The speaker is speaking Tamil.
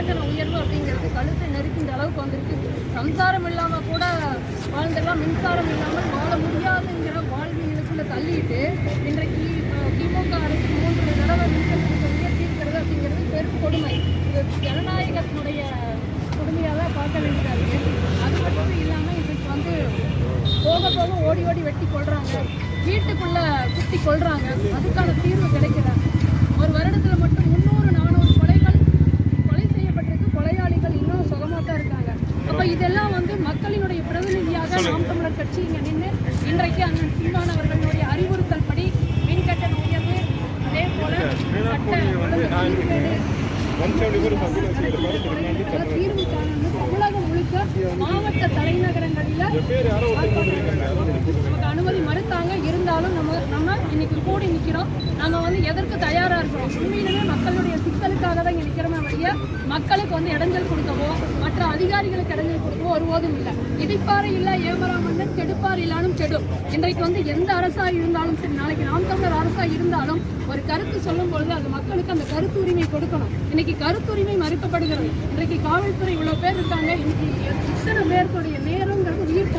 கட்டண உயர்வு அப்படிங்கிறது கழுத்தை நெருக்கின்ற அளவுக்கு வந்திருக்கு. சம்சாரம் இல்லாமல் கூட வாழ்ந்தெல்லாம் மின்சாரம் இல்லாமல் வாழ முடியாதுங்கிற வாழ்வியலுக்குள்ள தள்ளிட்டு இன்றைக்கு திமுக அரசு மூன்று தடவை மின்சாரத்தை உயர்த்தியிருக்கிறது அப்படிங்கிறது பெரும் கொடுமை. இது ஜனநாயகத்தினுடைய கொடுமையாக தான் பார்க்க வேண்டியதாக அது மட்டும் இல்லாமல் இதுக்கு வந்து போக போக ஓடி ஓடி வெட்டி கொள்றாங்க. வீட்டுக்குள்ள குத்தி கொள்றாங்க. அதுக்கான தீர்வு கிடைக்கல. அப்ப இதெல்லாம் வந்து மக்களினுடைய பிரதிநிதியாக நாம் தமிழர் கட்சி இங்க நின்று இன்றைக்கு அண்ணன் சீமான் அவர்களுடைய அறிவுறுத்தல் படி மின் கட்டண உயர்வு அதே போல தீர்வு காணணும் தமிழகம் முழுக்க மாவட்ட தலைநகரங்களில் நமக்கு அனுமதி மறுத்தாங்க. இருந்தாலும் நம்ம நம்ம இன்னைக்கு கூடி நிக்கிறோம். நம்ம வந்து எதற்கு தயாரா இருக்கிறோம்? உண்மையிலுமே மக்களுடைய சிக்கலுக்காக தான் இங்க நிக்கிறோமே வழிய மக்களுக்கு வந்து இடைஞ்சல் கொடுக்கவோ மற்ற அதிகாரிகளுக்கு இடைஞ்சல் கொடுக்கவோ ஒருபோதும் இல்லை. இடிப்பாறை இல்லை ஏமரா கெடுப்பார் இல்லாலும் கெடும் இன்றைக்கு வந்து எந்த அரசாக இருந்தாலும் சரி நாளைக்கு நாம் தமிழர் அரசாக இருந்தாலும் ஒரு கருத்து சொல்லும் பொழுது அது மக்களுக்கு அந்த கருத்து உரிமை கொடுக்கணும். இன்னைக்கு கருத்துரிமை மறுக்கப்படுகிறது. இன்றைக்கு காவல்துறை இவ்வளோ பேர் இருக்காங்க. இன்னைக்கு இத்தனை பேருக்குடைய நேரங்கிறது உயிர்